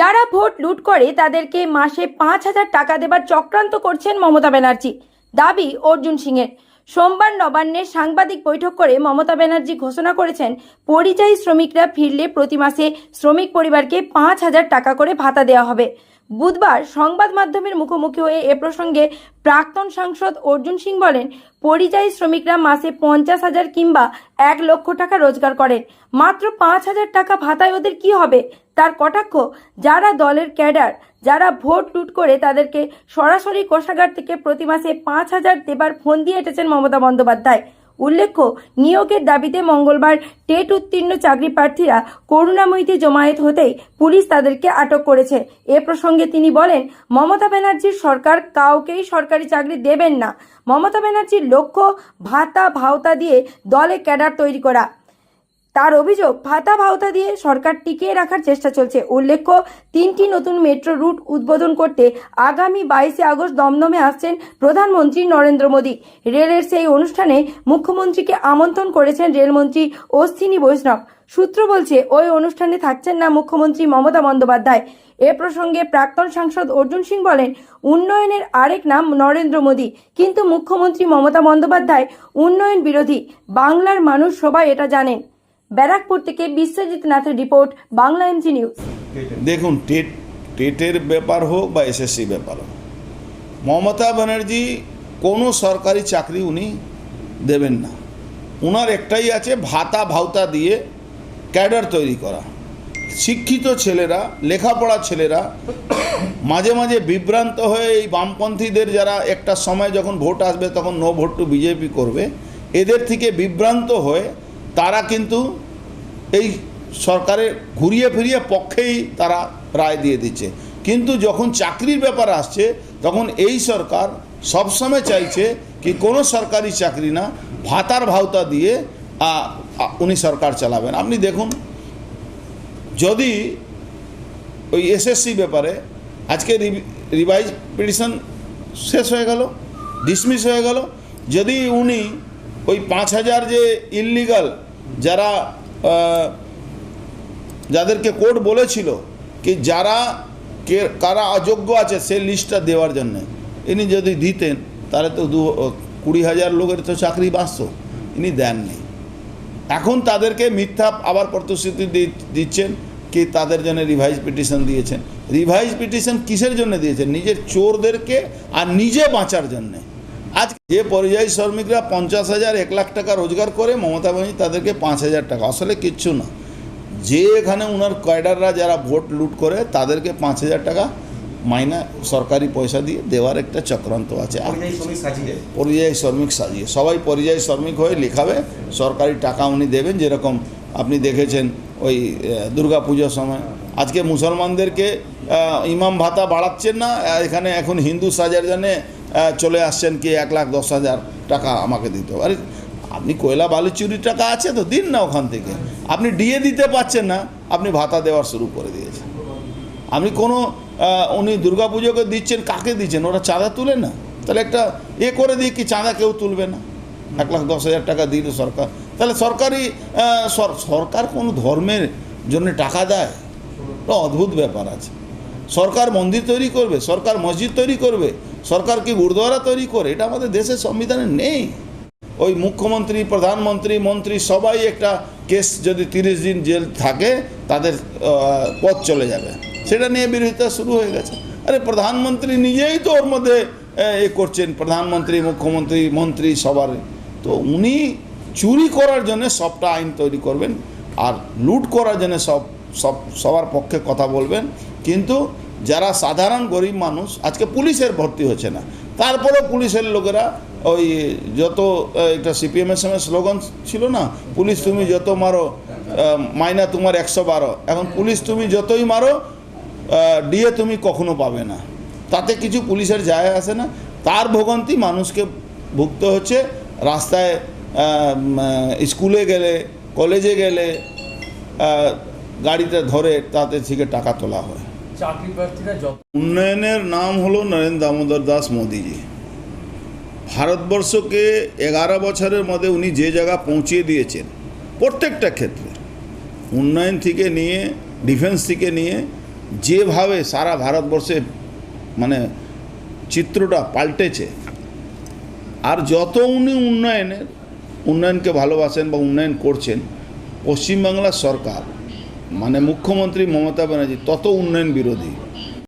যারা ভোট লুট করে তাদেরকে মাসে পাঁচ হাজার টাকা দেবার চক্রান্ত করছেন মমতা ব্যানার্জি। দাবি অর্জুন সিংয়ের। সোমবার নবান্নে সাংবাদিক বৈঠক করে মমতা ব্যানার্জি ঘোষণা করেছেন, পরিযায়ী শ্রমিকরা ফিরলে প্রতি মাসে শ্রমিক পরিবারকে পাঁচ হাজার টাকা করে ভাতা দেওয়া হবে। বুধবার সংবাদ মাধ্যমের মুখোমুখি হয়ে এ প্রসঙ্গে প্রাক্তন সাংসদ অর্জুন সিং বলেন, পরিযায়ী শ্রমিকরা মাসে পঞ্চাশ হাজার কিংবা এক লক্ষ টাকা রোজগার করেন। মাত্র পাঁচ হাজার টাকা ভাতায় ওদের কি হবে? তার কটাক্ষ, যারা দলের ক্যাডার, যারা ভোট লুট করে তাদেরকে সরাসরি কোষাগার থেকে প্রতি মাসে পাঁচ হাজার দেবার ফোন দিয়ে এটেছেন মমতা বন্দ্যোপাধ্যায়। উল্লেখ্য, নিয়োগের দাবিতে মঙ্গলবার টেট উত্তীর্ণ চাকরি প্রার্থীরা করুণাময়ীতে জমায়েত হতেই পুলিশ তাদেরকে আটক করেছে। এ প্রসঙ্গে তিনি বলেন, মমতা ব্যানার্জির সরকার কাউকেই সরকারি চাকরি দেবেন না। মমতা ব্যানার্জির লক্ষ্য, ভাতা ভাওতা দিয়ে দলে ক্যাডার তৈরি করা। তার অভিযোগ, ভাতা ভাওতা দিয়ে সরকার টিকিয়ে রাখার চেষ্টা চলছে। উল্লেখ্য, তিনটি নতুন মেট্রো রুট উদ্বোধন করতে আগামী বাইশে আগস্ট দমদমে আসছেন প্রধানমন্ত্রী নরেন্দ্র মোদী। রেলের সেই অনুষ্ঠানে মুখ্যমন্ত্রীকে আমন্ত্রণ করেছেন রেলমন্ত্রী অশ্বিনী বৈষ্ণব। সূত্র বলছে, ওই অনুষ্ঠানে থাকছেন না মুখ্যমন্ত্রী মমতা বন্দ্যোপাধ্যায়। এ প্রসঙ্গে প্রাক্তন সাংসদ অর্জুন সিং বলেন, উন্নয়নের আরেক নাম নরেন্দ্র মোদী। কিন্তু মুখ্যমন্ত্রী মমতা বন্দ্যোপাধ্যায় উন্নয়ন বিরোধী। বাংলার মানুষ সবাই এটা জানেন। ব্যারাকপুর থেকে বিশ্বজিৎ নাথের রিপোর্ট, বাংলা এমজি নিউজ। দেখুন, টেট, টেটের ব্যাপার হোক বা এসএসসি ব্যাপার হোক, মমতা ব্যানার্জি কোনো সরকারি চাকরি উনি দেবেন না। ওনার একটাই আছে, ভাতা ভাউতা দিয়ে ক্যাডার তৈরি করা। শিক্ষিত ছেলেরা, লেখাপড়া ছেলেরা মাঝে মাঝে বিভ্রান্ত হয়ে এই বামপন্থীদের যারা একটা সময় যখন ভোট আসবে তখন নো ভোট টু বিজেপি করবে, এদের থেকে বিভ্রান্ত হয়ে তারা কিন্তু এই সরকারের ঘুরিয়ে ফিরিয়ে পক্ষেই তারা রায় দিয়ে দিচ্ছে। কিন্তু যখন চাকরির ব্যাপার আসছে, তখন এই সরকার সবসময় চাইছে কি কোনো সরকারি চাকরি না, ভাতার ভাওতা দিয়ে উনি সরকার চালাবেন। আপনি দেখুন, যদি ওই এসএসসি ব্যাপারে আজকে রিভাইজ পিটিশন শেষ হয়ে গেল, ডিসমিস হয়ে গেল, যদি উনি ওই পাঁচ হাজার যে ইললিগাল যারা যাদেরকে কোর্ট বলেছিল কি যারা কে, কারা অযোগ্য আছে সেই লিস্টটা দেওয়ার জন্য। ইনি যদি দিতেন, তাহলে তো দু কুড়ি হাজার লোকের তো চাকরি বাঁচত। ইনি দেননি। এখন তাদেরকে মিথ্যা আবার প্রতিশ্রুতি দিচ্ছেন কি তাদের জন্য রিভাইজ পিটিশন দিয়েছেন। রিভাইজ পিটিশন কিসের জন্য দিয়েছেন? নিজের চোরদেরকে আর নিজে বাঁচার জন্যে। আজ যে পরিযায়ী শ্রমিকরা পঞ্চাশ হাজার এক লাখ টাকা রোজগার করে মমতা ব্যানার্জি তাদেরকে পাঁচ হাজার টাকা। আসলে কিচ্ছু না। যে এখানে ওনার ক্যাডাররা যারা ভোট লুট করে তাদেরকে পাঁচ হাজার টাকা মাইনা সরকারি পয়সা দিয়ে দেওয়ার একটা চক্রান্ত আছে। পরিযায়ী শ্রমিক সাজিয়ে। সবাই পরিযায়ী শ্রমিক হয়ে লেখাবে সরকারি টাকা উনি দেবেন যেরকম আপনি দেখেছেন ওই দুর্গা পুজোর সময়। আজকে মুসলমানদেরকে ইমাম ভাতা বাড়াচ্ছেন না এখানে এখন হিন্দু সাজার জন্যে চলে আসছেন কি এক লাখ দশ হাজার টাকা আমাকে দিতে হবে। আরে, আপনি কয়লা বালি চুরির টাকা আছে তো, দিন না ওখান থেকে। আপনি ডিএ দিতে পারছেন না, আপনি ভাতা দেওয়ার শুরু করে দিয়েছেন। আপনি কোনো উনি দুর্গাপুজোকে দিচ্ছেন, কাকে দিচ্ছেন? ওরা চাঁদা তুলে না? তাহলে একটা এ করে দিই কি চাঁদা কেউ তুলবে না? এক লাখ দশ হাজার টাকা দিল সরকার, তাহলে সরকারি সরকার কোনো ধর্মের জন্য টাকা দেয়? অদ্ভুত ব্যাপার আছে। সরকার মন্দির তৈরি করবে, সরকার মসজিদ তৈরি করবে, সরকার কি গুরুদ্বারা তৈরি করে? এটা আমাদের দেশের সংবিধানে নেই। ওই মুখ্যমন্ত্রী, প্রধানমন্ত্রী, মন্ত্রী সবাই একটা কেস যদি তিরিশ দিন জেল থাকে, তাদের পথ চলে যাবে। সেটা নিয়ে বিরোধিতা শুরু হয়ে গেছে। আরে প্রধানমন্ত্রী নিজেই তো ওর মধ্যে এ করছেন। প্রধানমন্ত্রী, মুখ্যমন্ত্রী, মন্ত্রী সবার। তো উনি চুরি করার জন্য সবটা আইন তৈরি করবেন, আর লুট করার জন্য সব সব, সবার পক্ষে কথা বলবেন। কিন্তু যারা সাধারণ গরিব মানুষ, আজকে পুলিশের ভর্তি হচ্ছে না। তারপরেও পুলিশের লোকেরা ওই যত একটা সিপিএমের সময় স্লোগান ছিল না, পুলিশ তুমি যত মারো মাইনা তোমার একশো বারো। এখন পুলিশ তুমি যতই মারো ডিএ তুমি কখনো পাবে না। তাতে কিছু পুলিশের যায় আসে না। তার ভোগান্তি মানুষকে ভুগতে হচ্ছে। রাস্তায় স্কুলে গেলে, কলেজে গেলে গাড়িতে ধরে তাতে থেকে টাকা তোলা হয়। উন্নয়নের নাম হলো নরেন্দ্র দামোদর দাস মোদিজি। ভারতবর্ষকে এগারো বছরের মধ্যে উনি যে জায়গা পৌঁছিয়ে দিয়েছেন, প্রত্যেকটা ক্ষেত্রে, উন্নয়ন থেকে নিয়ে ডিফেন্স থেকে নিয়ে, যেভাবে সারা ভারতবর্ষে মানে চিত্রটা পাল্টেছে, আর যত উনি উন্নয়নের, উন্নয়নকে ভালোবাসেন বা উন্নয়ন করছেন, পশ্চিমবাংলার সরকার মানে মুখ্যমন্ত্রী মমতা ব্যানার্জি তত উন্নয়ন বিরোধী।